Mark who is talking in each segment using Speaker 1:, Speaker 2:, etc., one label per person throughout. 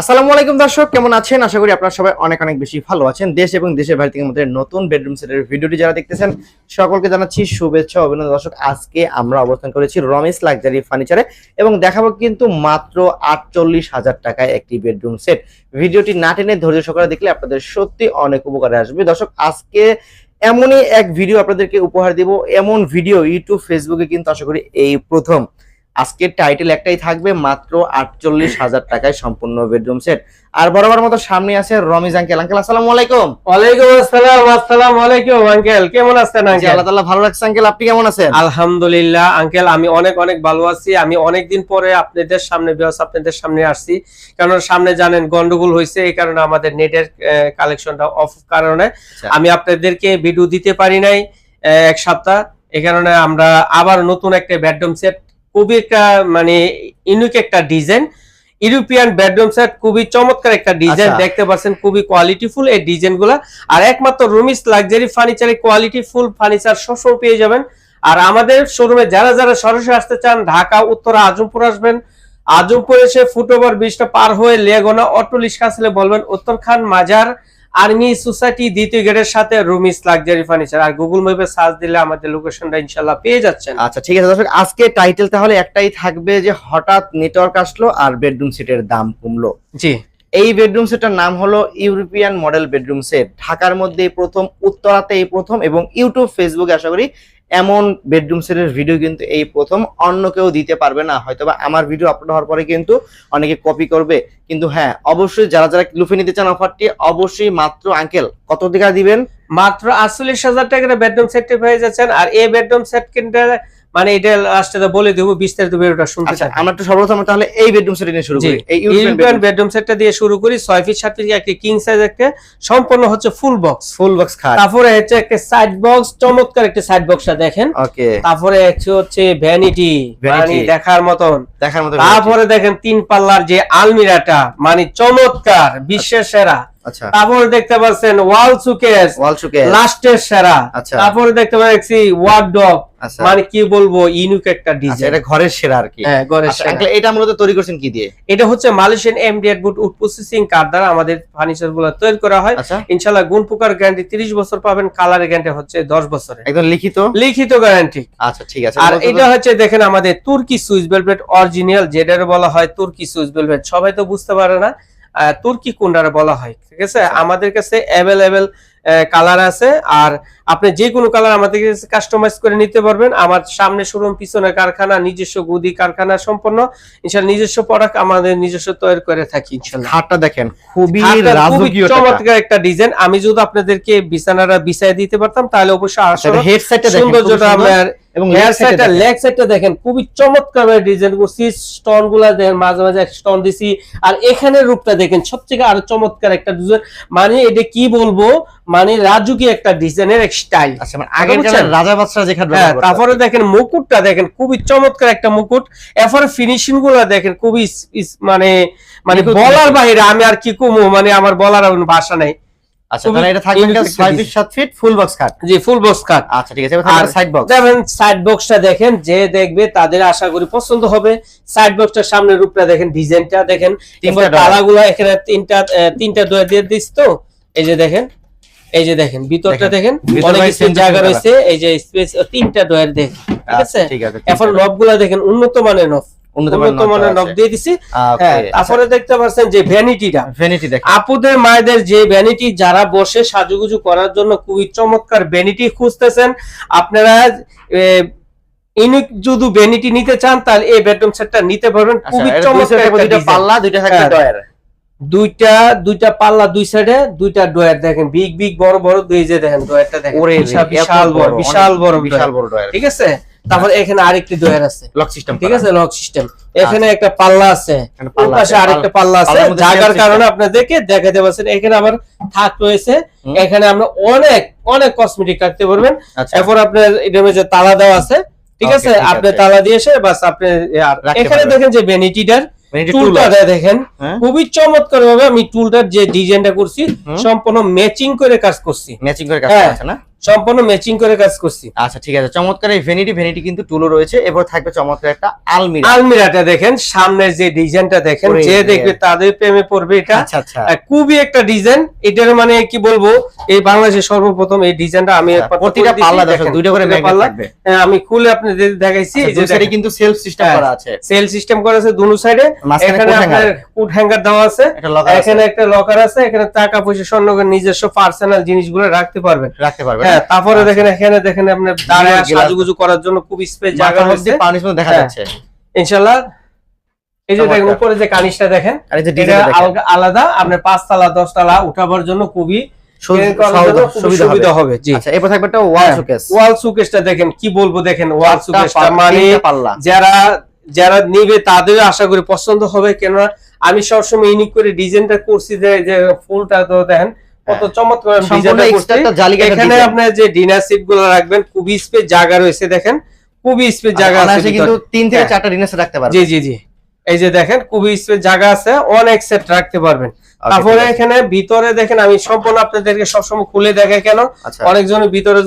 Speaker 1: আসসালামু আলাইকুম দর্শক, কেমন আছেন? আশা করি আপনারা সবাই অনেক অনেক বেশি ভালো আছেন। দেশ এবং দেশের বাইরে থেকে আমাদের নতুন বেডরুম সেটের ভিডিওটি যারা দেখতেছেন, সকলকে জানাচ্ছি শুভেচ্ছা, অভিনন্দন। দর্শক, আজকে আমরা অবস্থান করেছি রমেশ লাক্সারি ফার্নিচারে এবং দেখাবো কিন্তু মাত্র আটচল্লিশ হাজার টাকায় একটি বেডরুম সেট ভিডিওটি না টেনে ধৈর্য সহকারে দেখলে আপনাদের সত্যি অনেক উপকারে আসবে। দর্শক, আজকে এমনই এক ভিডিও আপনাদেরকে উপহার দিব। এমন ভিডিও ইউটিউব ফেসবুকে কিন্তু আশা করি এই প্রথম। আজকের টাইটেল একটাই থাকবে মাত্র আটচল্লিশ হাজার টাকায় সম্পূর্ণ বেডরুম সেট আর বরাবর মতো সামনে আছে রমিজ আঙ্কেল। আঙ্কেল আসসালামু আলাইকুম।
Speaker 2: ওয়ালাইকুম আসসালাম আসসালামু আলাইকুম আঙ্কেল। কেমন আছেন আঙ্কেল?
Speaker 1: আল্লাহ তাআলা ভালো রাখছে আঙ্কেল। আপনি কেমন আছেন?
Speaker 2: আলহামদুলিল্লাহ আঙ্কেল আমি অনেক অনেক ভালো আছি। আমি অনেক দিন পরে আপনাদের সামনে বিয়াস আপনাদের সামনে আসছি। কারণ সামনে জানেন গন্ডগোল হয়েছে এই কারণে আমাদের নেটের কালেকশনটা অফ কারণে
Speaker 1: আচ্ছা।
Speaker 2: আমি আপনাদেরকে ভিডিও দিতে পারি নাই এক সপ্তাহ। এই কারণে আমরা আবার নতুন একটা বেডরুম সেট খুবই একটা মানে ইউনিক একটা ডিজাইন ইউরোপিয়ান বেডরুম সেট খুবই চমৎকার একটা ডিজাইন
Speaker 1: আচ্ছা।
Speaker 2: দেখতে পাচ্ছেন খুবই কোয়ালিটিফুল এই ডিজাইনগুলা। আর একমাত্র রুমিস লাক্সারি ফার্নিচারে কোয়ালিটিফুল ফার্নিচার সবসময় পেয়ে যাবেন। আর আমাদের শোরুমে যারা যারা সরাসরি আসতে চান ঢাকা উত্তরা আজমপুর আসবেন। আজমপুর এসে ফুটওভার ব্রিজটা পার হয়ে লেগোনা অটো আসলে বলবেন উত্তর খান মাজার আর্মি সোসাইটি দ্বিতীয় গেটের সাথে রুমিস লাক্সারি ফার্নিচার আর গুগল ম্যাপে সার্চ দিলে আমাদের লোকেশনটা ইনশাআল্লাহ পেয়ে যাচ্ছেন।
Speaker 1: আচ্ছা ঠিক আছে। দর্শক আজকে টাইটেল তাহলে একটাই থাকবে যে হঠাৎ নেটওয়ার্ক আসলো আর বেডরুম সিটের দাম কমলো।
Speaker 2: জি।
Speaker 1: এই বেডরুম সেটটার নাম হলো ইউরোপিয়ান মডেল বেডরুম সেট ঢাকার মধ্যে প্রথম, উত্তরাতে এই প্রথম এবং ইউটিউব ফেসবুকে আশা করি এমন বেডরুম সেটের ভিডিও কিন্তু এই প্রথম অন্য কেউ দিতে পারবে না। হয়তোবা আমার ভিডিও আপলোড হওয়ার পরে কিন্তু অনেকে কপি করবে। কিন্তু হ্যাঁ অবশ্যই যারা যারা লুফে নিতে চান অফারটি অবশ্যই মাত্র আঙ্কেল কত টাকা দিবেন?
Speaker 2: মাত্র আটচল্লিশ হাজার টাকার বেডরুম সেটটি পেয়ে যাচ্ছেন আর এই বেডরুম সেট কিনতে মানে এটা লাস্টে বলে দেবো বিস্তারিত ভিডিওটা শুনতে
Speaker 1: আচ্ছা আমরা একটু সর্বপ্রথম তাহলে এই বেডরুম সেট নিয়ে শুরু করি এই
Speaker 2: ইউরোপিয়ান বেডরুম সেটটা দিয়ে শুরু করি ছয় ফিট সাত ফিট একটি কিং সাইজ একটা সম্পূর্ণ হচ্ছে ফুল বক্স
Speaker 1: ফুল বক্স খাট।
Speaker 2: তারপরে হচ্ছে একটা সাইড বক্স চমৎকার একটা সাইড বক্সটা দেখেন।
Speaker 1: ওকে।
Speaker 2: তারপরে হচ্ছে হচ্ছে ভ্যানিটি। মানে দেখার মতন।
Speaker 1: দেখার মতো
Speaker 2: তারপরে দেখেন তিন পাল্লার যে আলমিরাটা মানে চমৎকার বিশ্বের সেরা। তারপরে দেখতে পাচ্ছেন ওয়াল সুকেস।
Speaker 1: ওয়াল
Speaker 2: লাস্টের সেরা।
Speaker 1: আচ্ছা।
Speaker 2: তারপরে দেখতে পাচ্ছি
Speaker 1: আচ্ছা।
Speaker 2: মানে কি বলব ইউনিক একটা
Speaker 1: আচ্ছা
Speaker 2: ডিজাইন
Speaker 1: এটা ঘরের সেরা আর কি।
Speaker 2: হ্যাঁ
Speaker 1: আচ্ছা
Speaker 2: সেরা।
Speaker 1: এটা মূলত তৈরি করছেন কি দিয়ে?
Speaker 2: এটা হচ্ছে মালয়েশিয়ান এমডিএড বুট উড প্রসেসিং কার দ্বারা আমাদের ফার্নিচারগুলো তৈরি করা হয়।
Speaker 1: আচ্ছা।
Speaker 2: ইনশাল্লাহ গুণ পোকার গ্যারান্টি 30 বছর পাবেন কালারের গ্যারান্টি হচ্ছে 10 বছরের।
Speaker 1: একদম লিখিত?
Speaker 2: লিখিত গ্যারান্টি
Speaker 1: আচ্ছা ঠিক আছে।
Speaker 2: আর এটা হচ্ছে দেখেন আমাদের তুর্কি সুইস ভেলভেট অরিজিনাল যেটার বলা হয় তুর্কি সুইস ভেলভেট সবাই তো বুঝতে পারে না তুর্কি কুন্ডারে বলা হয় ঠিক আছে
Speaker 1: আচ্ছা।
Speaker 2: আমাদের কাছে অ্যাভেলেবেল কালার আছে আর আপনি যে কোনো কালার আমাদের কাছে কাস্টমাইজ করে নিতে পারবেন। আমার সামনে শোরুম পিছনে কারখানা নিজস্ব গুদি কারখানা সম্পন্ন। ইনশাল্লাহ নিজস্ব প্রোডাক্ট আমাদের নিজস্ব তৈরি করে থাকি ইনশাল্লাহ
Speaker 1: খাটটা দেখেন খুবই রাজকীয়
Speaker 2: চমৎকার একটা ডিজাইন আমি যদি আপনাদেরকে বিছানাটা বিছাই দিতে পারতাম তাহলে অবশ্যই
Speaker 1: আচ্ছা
Speaker 2: আসলে
Speaker 1: হেড সাইডটা দেখেন
Speaker 2: সৌন্দর্যটা
Speaker 1: সুন্দর।
Speaker 2: আমার
Speaker 1: এবং লেগ সাইডটা
Speaker 2: সাইডটা লেগ সাইডটা দেখেন। খুবই চমৎকার ডিজাইন করছি স্টোনগুলা দেখেন মাঝে মাঝে স্টোন দিছি। আর এখানে রূপটা দেখেন সবথেকে আরও চমৎকার একটা ডিজাইন মানে এটা কি বলব? মানে রাজুকি একটা ডিজাইনের এক স্টাইল
Speaker 1: আচ্ছা মানে আগের? রাজা বাদশাহ যেখানে
Speaker 2: হ্যাঁ তারপরে দেখেন মুকুটটা দেখেন খুবই চমৎকার একটা মুকুট। এরপরে ফিনিশিংগুলো দেখেন খুবই মানে মানে বলার। বাইরে আমি আর কি কমু? মানে আমার বলার ভাষা নেই।
Speaker 1: আচ্ছা তাহলে এটা থাকবে
Speaker 2: unique একটা
Speaker 1: 6 7 ফিট ফুল বক্স খাট
Speaker 2: জি ফুল বক্স কাট
Speaker 1: আচ্ছা ঠিক আছে
Speaker 2: আর
Speaker 1: সাইড বক্স
Speaker 2: দেখেন সাইড বক্সটা দেখেন যে দেখবে তাদের আশা করি পছন্দ হবে। সাইড বক্সটার সামনে রূপটা দেখেন ডিজাইনটা দেখেন।
Speaker 1: তিনটা।
Speaker 2: তালাগুলো এখানে তিনটা তিনটা দোয়া দিয়ে দিস তো। এই যে দেখেন এই যে দেখেন ভিতরটা দেখেন। অনেক জায়গা রয়েছে এই যে স্পেস তিনটা ডোয়ার দেখেন ঠিক আছে?
Speaker 1: আচ্ছা, ঠিক আছে
Speaker 2: এখন নবগুলা দেখেন উন্নত মানের নব
Speaker 1: উন্নত
Speaker 2: উন্নত মানের নব দিয়ে দিছি। হ্যাঁ তারপরে দেখতে পাচ্ছেন যে ভ্যানিটিটা
Speaker 1: ভ্যানিটি দেখেন।
Speaker 2: আপুদের মায়েদের যে ভ্যানিটি যারা বসে সাজুগুজু করার জন্য খুবই চমৎকার ভ্যানিটি খুঁজতেছেন আপনারা ইউনিক যদি ভ্যানিটি নিতে চান তাহলে এই বেডরুম সেটটা নিতে পারবেন।
Speaker 1: আচ্ছা
Speaker 2: খুবই চমৎকার
Speaker 1: দুইটা পাল্লা দুইটা থাকবে। ডয়ার
Speaker 2: দুইটা দুইটা পাল্লা দুই সাইডে দুইটা ডয়ার দেখেন। বিগ বিগ বড় বড় দুই যে দেখেন ডয়ারটা দেখেন।
Speaker 1: ওরে
Speaker 2: বিশাল- বড় বিশাল বড়
Speaker 1: বিশাল বড় ডয়ার
Speaker 2: ঠিক আছে? তারপর এখানে আরেকটি ডয়ার আছে।
Speaker 1: লক সিস্টেম
Speaker 2: ঠিক আছে? লক সিস্টেম এখানে একটা পাল্লা আছে। পাশে আরেকটা পাল্লা আছে। জায়গার কারণে। আপনাদেরকে দেখাতে পারছেন এখানে আবার থাক রয়েছে। এখানে আমরা অনেক অনেক কসমেটিক রাখতে পারবেন।
Speaker 1: আচ্ছা।
Speaker 2: এরপর আপনার এটার মধ্যে তালা দেওয়া আছে। ঠিক আছে? আপনি তালা দিয়ে এসে বাস আপনি এখানে দেখেন যে ভ্যানিটিটার
Speaker 1: ভ্যানিটি
Speaker 2: টুলটা দেয় দেখেন।
Speaker 1: হ্যাঁ?
Speaker 2: খুবই চমৎকার ভাবে আমি টুলটার যে ডিজাইনটা করছি সম্পূর্ণ ম্যাচিং করে কাজ করছি।
Speaker 1: ম্যাচিং করে কাজ করছে না?
Speaker 2: সম্পূর্ণ ম্যাচিং করে কাজ করছি।
Speaker 1: আচ্ছা ঠিক আছে। চমৎকার এই ভ্যানিটি ভ্যানিটি কিন্তু টুলও রয়েছে। এরপর থাকবে চমৎকার একটা আলমিরা
Speaker 2: আলমিরাটা দেখেন সামনের যে ডিজাইনটা দেখেন যে দেখবে তাদের প্রেমে পড়বে এটা।
Speaker 1: আচ্ছা আচ্ছা।
Speaker 2: খুবই একটা ডিজাইন এটার মানে কি বলব এই বাংলাদেশে সর্বপ্রথম এই ডিজাইনটা আমি
Speaker 1: আচ্ছা, প্রতিটা পাল্লা
Speaker 2: দেখেন,
Speaker 1: দুইটা করে ম্যাগনেট। থাকবে।
Speaker 2: হ্যাঁ, আমি খুলে আপনাদের দেখাইছি এই যে
Speaker 1: আচ্ছা, দুই কিন্তু সেলফ সিস্টেম
Speaker 2: হ্যাঁ।
Speaker 1: করা আছে।
Speaker 2: সেল সিস্টেম করা আছে দুনো সাইডে এখানে। আপনার কুট হ্যাঙ্গার দেওয়া আছে। এখানে একটা লকার আছে এখানে টাকা পয়সা স্বর্ণকের নিজস্ব পার্সোনাল জিনিসগুলো রাখতে পারবেন।
Speaker 1: রাখতে পারবে
Speaker 2: হ্যাঁ তারপরে
Speaker 1: আচ্ছা।
Speaker 2: দেখেন এখানে দেখেন আপনার দাঁড়ায় সাজুগুজু করার জন্য খুব স্পেস জায়গা হচ্ছে
Speaker 1: মধ্যে দেখা
Speaker 2: হ্যাঁ।
Speaker 1: যাচ্ছে।
Speaker 2: ইনশাআল্লাহ। এই যে দেখেন উপরে যে কানিসটা দেখেন
Speaker 1: আর এই যে
Speaker 2: এটা আলাদা। আপনার পাঁচতলা দশতলা উঠাবার জন্য খুবই
Speaker 1: সুবিধা হবে।
Speaker 2: সুবিধা হবে জি।
Speaker 1: আচ্ছা এরপর থাকবে একটা ওয়াল
Speaker 2: হ্যাঁ,
Speaker 1: শোকেস
Speaker 2: ওয়াল সুকেশটা দেখেন কি বলব দেখেন ওয়াল সুকেশটা মানে
Speaker 1: পাল্লা।
Speaker 2: যারা যারা নিবে তাদের আশা করি পছন্দ হবে। কেননা আমি সবসময় ইউনিক করে ডিজাইনটা করছি যে যে ফুলটা তো দেখেন কত চমৎকার
Speaker 1: হ্যাঁ। জালি কাটা
Speaker 2: এখানে। আপনার যে ডিনার সিটগুলো রাখবেন খুবই স্পেস জায়গা রয়েছে দেখেন খুবই স্পেস জায়গা আছে
Speaker 1: কিন্তু। তিন থেকে
Speaker 2: হ্যাঁ।
Speaker 1: চারটা ডিনার রাখতে পারবে
Speaker 2: জি জি জি এই যে দেখেন খুবই স্পেস জায়গা আছে অনেক সেট রাখতে পারবেন তারপরে এখানে ভিতরে দেখেন আমি সম্পূর্ণ আপনাদেরকে সবসময় খুলে দেখে কেন?
Speaker 1: আচ্ছা।
Speaker 2: অনেকজনের ভিতরে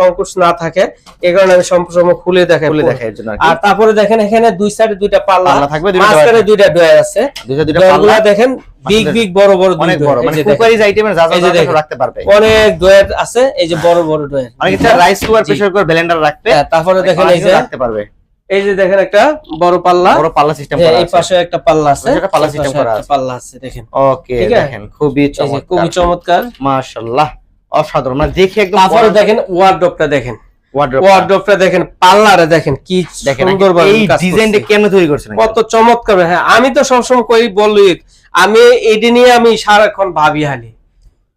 Speaker 2: সংকোচ না থাকে এই কারণে আমি সবসময় খুলে দেখাই
Speaker 1: খুলে
Speaker 2: পুরো।
Speaker 1: দেখা এর জন্য আর
Speaker 2: তারপরে দেখেন এখানে দুই সাইডে দুইটা পাল্লা
Speaker 1: থাকবে দুইটা
Speaker 2: মাঝখানে দুইটা ডয়ার আছে।
Speaker 1: দুইটা দুইটা পাল্লা।
Speaker 2: দেখেন বিগ বিগ বড় বড়
Speaker 1: অনেক বড় মানে কুকারিজ আইটেমের যা যা। রাখতে পারবে।
Speaker 2: অনেক ডয়ার আছে এই যে বড় বড় ডয়ার
Speaker 1: রাইস কুকার
Speaker 2: জি।
Speaker 1: প্রেসার কুকার ব্লেন্ডার রাখতে।
Speaker 2: হ্যাঁ, তারপরে দেখেন এই যে
Speaker 1: রাখতে পারবে।
Speaker 2: এই যে দেখেন একটা বড় পাল্লা।
Speaker 1: বড় পাল্লা সিস্টেম
Speaker 2: হ্যাঁ,
Speaker 1: করা
Speaker 2: এই পাশে একটা পাল্লা আছে।
Speaker 1: একটা পাল্লা
Speaker 2: পাশে
Speaker 1: করা আছে।
Speaker 2: পাল্লা আছে দেখেন।
Speaker 1: ওকে দেখেন খুবই চমৎকার।
Speaker 2: খুবই চমৎকার।
Speaker 1: মাশাআল্লাহ অসাধারণ। মানে দেখে একদম
Speaker 2: তারপরে দেখেন ওয়ার্ডরোবটা দেখেন। ওয়ার্ডরোবটা দেখেন পাল্লাটা দেখেন কি
Speaker 1: দেখেন
Speaker 2: সুন্দর
Speaker 1: এই ডিজাইনটা কেমনে তৈরি করছেন
Speaker 2: কত চমৎকার হ্যাঁ আমি তো সবসময় কই বলি আমি এটি নিয়ে আমি সারাক্ষণ ভাবি হালি।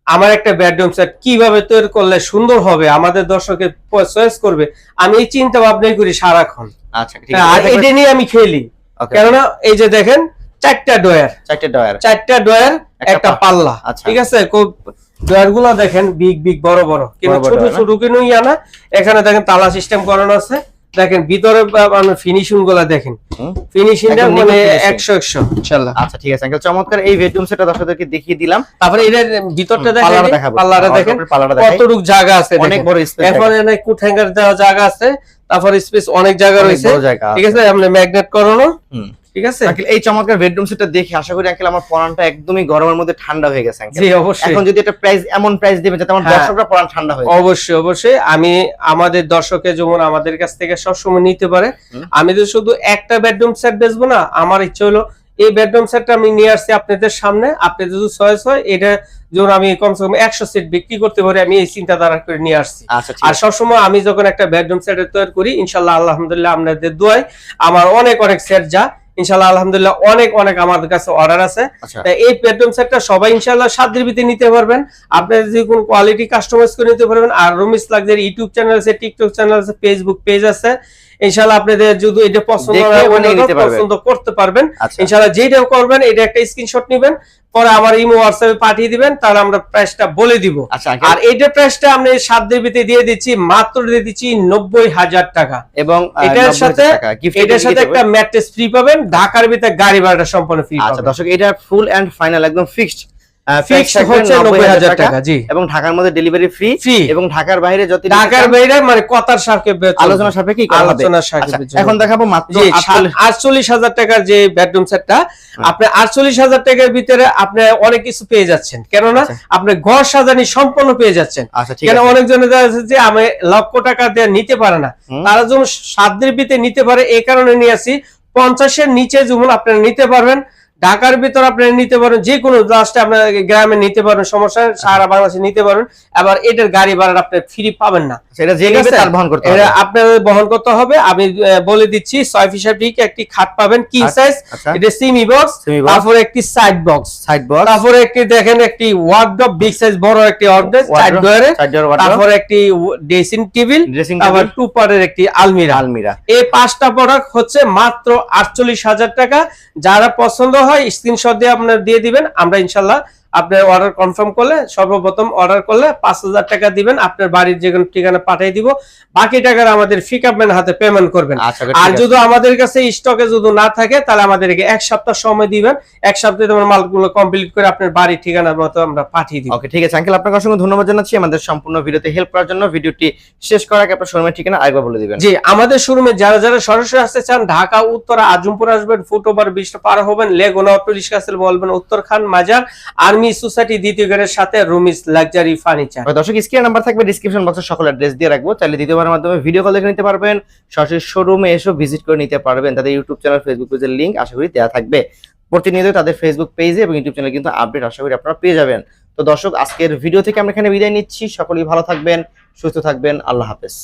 Speaker 2: আমার একটা বেডরুম সেট কীভাবে তৈরি করলে সুন্দর হবে আমাদের দর্শকের চয়েস করবে আমি এই চিন্তা ভাবনাই করি সারাক্ষণ।
Speaker 1: আচ্ছা ঠিক
Speaker 2: হ্যাঁ, আর এটা নিয়ে আমি খেলি। কেননা এই যে দেখেন চারটা ডয়ার
Speaker 1: চারটা ডয়ার
Speaker 2: চারটা ডয়ার
Speaker 1: একটা
Speaker 2: পাল্লা।
Speaker 1: আচ্ছা।
Speaker 2: ঠিক আছে? খুব ডয়ারগুলা দেখেন বিগ বিগ বড় বড়। কিন্তু ছোট ছোট কিন্তু ইয়া না। এখানে দেখেন তালা সিস্টেম করানো আছে। দেখেন ভিতরে ফিনিশিংগুলা দেখেন। ফিনিশিংটা মানে
Speaker 1: নিখুঁত finishing।
Speaker 2: একশো একশো ইনশাল্লাহ
Speaker 1: আচ্ছা ঠিক আছে আঙ্কেল চমৎকার। এই বেডরুম সেটটা দর্শকদেরকে দেখিয়ে দিলাম।
Speaker 2: তারপরে এর ভিতরটা দেখেন
Speaker 1: পাল্লাটা
Speaker 2: দেখেন কতটুক জায়গা আছে
Speaker 1: অনেক বড় স্পেস
Speaker 2: এরপর এখানে কুট হ্যাঙ্গার দেওয়া জায়গা আছে তারপর স্পেস অনেক জায়গা রয়েছে। ঠিক আছে আপনি ম্যাগনেট করানো।
Speaker 1: হুম।
Speaker 2: ঠিক আছে?
Speaker 1: আঙ্কেল এই চমৎকার বেডরুম সেটটা দেখে আশা করি আঙ্কেল আমার পরানটা একদমই গরমের মধ্যে ঠান্ডা হয়ে গেছে আঙ্কেল।
Speaker 2: জি অবশ্যই।
Speaker 1: এখন যদি একটা প্রাইস এমন প্রাইস দিবেন যাতে আমার
Speaker 2: হ্যাঁ।
Speaker 1: দর্শকরা পরান ঠান্ডা হয়ে।
Speaker 2: অবশ্যই অবশ্যই। আমি আমাদের দর্শকে যেমন আমাদের কাছ থেকে সবসময় নিতে পারে আমি তো শুধু একটা বেডরুম সেট বেচবো না আমার ইচ্ছে হলো এই বেডরুম সেটটা আমি নিয়ে আসছি আপনাদের সামনে আপনাদের যদি চয়েস হয় এটা যেমন আমি কমসে কম একশো সেট বিক্রি করতে পারি আমি এই চিন্তাধারা করে নিয়ে আসছি।
Speaker 1: আচ্ছা
Speaker 2: আর সবসময় আমি যখন একটা বেডরুম সেট তৈরি করি ইনশাল্লাহ আলহামদুলিল্লাহ আপনাদের দোয়ায় আমার অনেক অনেক সেট যা ইনশাল্লাহ আলহামদুলিল্লাহ অনেক অনেক আমাদের কাছে অর্ডার আছে।
Speaker 1: আচ্ছা।
Speaker 2: এই বেডরুম সেটটা সবাই ইনশাল্লাহ সাধ্যের ভিতরে নিতে পারবেন। আপনার যে কোন কোয়ালিটি কাস্টমাইজ করে নিতে পারবেন আর রুমিস লাগজারি ইউটিউব চ্যানেল আছে টিকটক চ্যানেল আছে ফেসবুক পেজ আছে ইনশাল্লাহ আপনাদের যদি এটা পছন্দ পছন্দ করতে পারবেন।
Speaker 1: আচ্ছা।
Speaker 2: ইনশাল্লাহ যেটাও করবেন এটা একটা স্ক্রিনশট নেবেন পরে আমার ইমো হোয়াটসঅ্যাপে পাঠিয়ে দিবেন তাহলে আমরা প্রাইসটা বলে দিব।
Speaker 1: আচ্ছা
Speaker 2: আর প্রাইসটা আমরা সাধ্যের ভিতরে দিয়ে দিচ্ছি মাত্র দিয়ে দিচ্ছি নব্বই হাজার টাকা।
Speaker 1: এবং
Speaker 2: এটার সাথে এটার সাথে একটা ম্যাট্রেস ফ্রি পাবেন ঢাকার ভিতরে গাড়ি ভাড়াটা সম্পূর্ণ ফ্রি
Speaker 1: আচ্ছা দর্শক এটা ফুল এন্ড ফাইনাল একদম ফিক্সড
Speaker 2: ফিক্সড হচ্ছে নব্বই হাজার টাকা। জি।
Speaker 1: এবং ঢাকার মধ্যে ডেলিভারি ফ্রি
Speaker 2: ফ্রি
Speaker 1: এবং ঢাকার বাইরে যত
Speaker 2: ঢাকার বাইরে মানে কথার সাপেক্ষে
Speaker 1: আলোচনা আচ্ছা,
Speaker 2: সাপেক্ষে
Speaker 1: এখন দেখাবো মাত্র
Speaker 2: জি
Speaker 1: 48
Speaker 2: আটচল্লিশ হাজার টাকার যে বেডরুম সেটটা আপনি আটচল্লিশ হাজার টাকার ভিতরে আপনি অনেক কিছু পেয়ে যাচ্ছেন। কেননা
Speaker 1: আচ্ছা।
Speaker 2: আপনি ঘর সাজানি সম্পূর্ণ পেয়ে যাচ্ছেন।
Speaker 1: আচ্ছা
Speaker 2: কেন
Speaker 1: আছে।
Speaker 2: অনেকজনে যে আমি লক্ষ টাকা দিয়ে নিতে পারে না। তারা যেমন সাধ্যের ভিতরে নিতে পারে এই কারণে নিয়ে আসি পঞ্চাশের নিচে যেমন আপনারা নিতে পারবেন ঢাকার ভিতর আপনারা নিতে পারেন যে কোনো লাস্টে আপনার গ্রামে নিতে পারেন সমস্যা সারা বাংলাদেশে নিতে পারেন আবার এটার গাড়ি ভাড়া আপনি ফ্রি পাবেন না।
Speaker 1: সেটা যে
Speaker 2: ঠিক
Speaker 1: তার বহন করতে হবে।
Speaker 2: এটা আপনাদের বহন করতে হবে। আমি বলে দিচ্ছি ছয় ফিসার ঠিক একটি খাট পাবেন কি
Speaker 1: আচ্ছা,
Speaker 2: সাইজ
Speaker 1: আচ্ছা।
Speaker 2: এটা সিমি বক্স তারপরে একটি সাইড বক্স
Speaker 1: সাইড বক্স
Speaker 2: তারপরে একটি দেখেন একটি ওয়ার্ডরোব বিগ সাইজ বড় একটি ওয়ার্ডরোব সাইড
Speaker 1: ডোর
Speaker 2: তারপরে একটি ড্রেসিং টেবিল
Speaker 1: ড্রেসিং
Speaker 2: আবার টু পারের একটি আলমিরা।
Speaker 1: আলমিরা।
Speaker 2: এই পাঁচটা প্রোডাক্ট হচ্ছে মাত্র আটচল্লিশ হাজার টাকা। যারা পছন্দ হয় স্ক্রিনশট দিয়ে আপনার দিয়ে দিবেন আমরা ইনশাল্লাহ আপনি অর্ডার কনফার্ম করলে সর্বপ্রথম অর্ডার করলে পাঁচ হাজার টাকা দিবেন আপনার বাড়ির যে কোনো ঠিকানা পাঠিয়ে দিব। বাকি টাকার আমাদের ফিকআপম্যান হাতে পেমেন্ট করবেন।
Speaker 1: আচ্ছা
Speaker 2: আর যদি আমাদের কাছে স্টকে যদি না থাকে তাহলে আমাদেরকে এক সপ্তাহ সময় দিবেন। এক সপ্তাহে তোমার মালগুলো কমপ্লিট করে আপনার বাড়ির ঠিকানার মতো আমরা পাঠিয়ে দিব।
Speaker 1: ওকে ঠিক আছে আঙ্কেল আপনাকে অসংখ্য ধন্যবাদ জানাচ্ছি। আমাদের সম্পূর্ণ ভিডিওতে হেল্প করার জন্য ভিডিওটি শেষ করার আগে আপনার শোরুমের ঠিকানা আরেকবার বলে দিবেন।
Speaker 2: জি আমাদের শোরুমে যারা যারা সরাসরি আসতে চান ঢাকা উত্তরা আজমপুর আসবেন ফুট ওভার ব্রিজটা পার হবেন লেগুনা পুলিশ কাছেল বলবেন উত্তর খান মাজার আর্মি সোসাইটি দ্বিতীয় গেটের সাথে রুমিস লাক্সারি ফার্নিচার
Speaker 1: দর্শক স্ক্রিন নাম্বার থাকবে ডিসক্রিপশন বক্সে সকল অ্যাড্রেস দিয়ে রাখব। চাইলে দ্বিতীয়বারের মাধ্যমে ভিডিও কল দেখে নিতে পারবেন। সরাসরি শোরুমে এসেও ভিজিট করে নিতে পারবেন। তাদের ইউটিউব চ্যানেল ফেসবুক পেজের লিংক আশা করি দেওয়া থাকবে। প্রতিনিয়ত তাদের ফেসবুক পেজে এবং ইউটিউব চ্যানেলে কিন্তু আপডেট আশা করি আপনারা পেয়ে যাবেন। তো দর্শক, আজকের ভিডিও থেকে আমরা এখানে বিদায় নিচ্ছি। সকলেই ভালো থাকবেন, সুস্থ থাকবেন। আল্লাহ হাফেজ।